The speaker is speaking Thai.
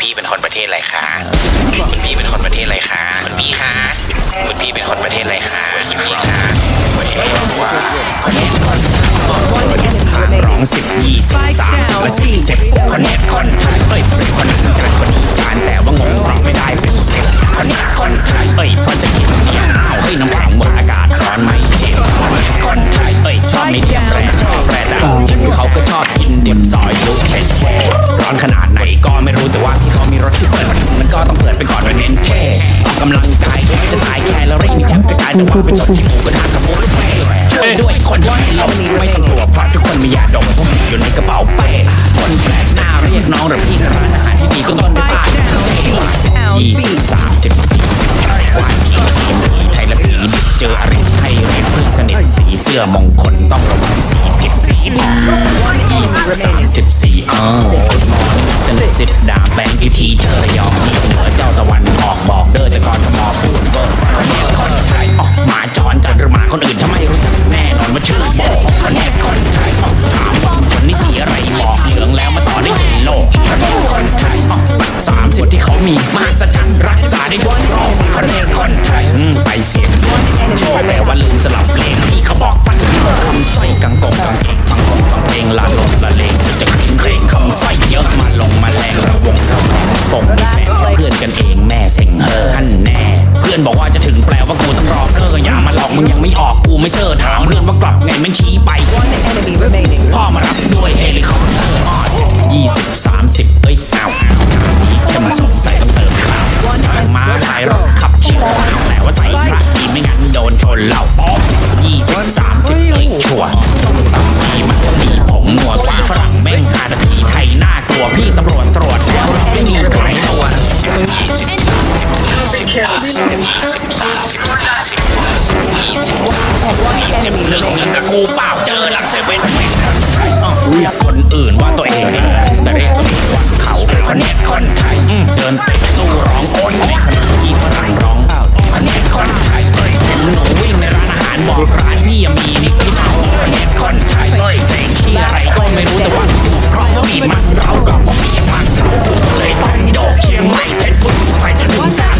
พี่เป็นคนประเทศอะไรคะคุณพี่เป็นคนประเทศอะไรคะคุณพี่คะคุณพี่เป็นคนประเทศอะไรคะคุณพี่คะประเทศว่าร้องสิบยี่สิบสามสิบและสี่สิบคนเน็ตคนไทย นี่แทบกระจายแต่ว่าไปจบที่หมูกระทะกับบุฟเฟ่ต์ช่วยด้วยคนที่เราไม่ต้องกลัวเพราะทุกคนมียาดมพวกนี้อยู่ในกระเป๋าเป้คนแปลกหน้าเรียกน้องหรือพี่ร้านอาหารที่ดีก็ต้นด้ป้ายยี่สิบสามสิบสี่สิบวานทีทีมผีไทยและผีเจออะไรไทยเรียนเพื่อนสนิทสีเสื้อมงคลต้องระวังสีผิดสีบอลยี่สิบสามสิบสี่อ้าวคุณมอนี่จะนึกสิบดาแบงค์อีทีเชยองนี่เหนือเจ้าตะวันออกบอกเด้อแต่ก่อน มีมาสจันรักษาได้ไว้รองคะแนนคนไทยไปเสียงล้นเสีโชวแต่ว่าลืมสลับเพลงที่เขาบอกปัญหาคำสอยกังกงกังเองฟังกองฟังเพลงลาลงละเลงจะคลิ้งเครงคำสอยเยอะมาลงมาแรงระวงระวงฟงแม่เพื่อนกันเองแม่เซ็งเฮอฮั่นแน่ เพื่อนบอกว่าจะถึงแปลว่ากูต้องรอเกอร์อย่ามาหลอกมึงยังไม่ออกกูไม่เชื่อถามเพื่อนว่ากลับ เหล่าป๊อปสิบยี่สิบสามสิบเอ็กชัวส่งตำมีมันก็มีผงนัวป้าฝรั่งแม่งหาตะทีไทยน่ากลัวพี่ตำรวจตรวจแล้วเราไม่มีใครตรวผมว่าแกจะมีเรื่องนี้กับกูเปล่า Here my pet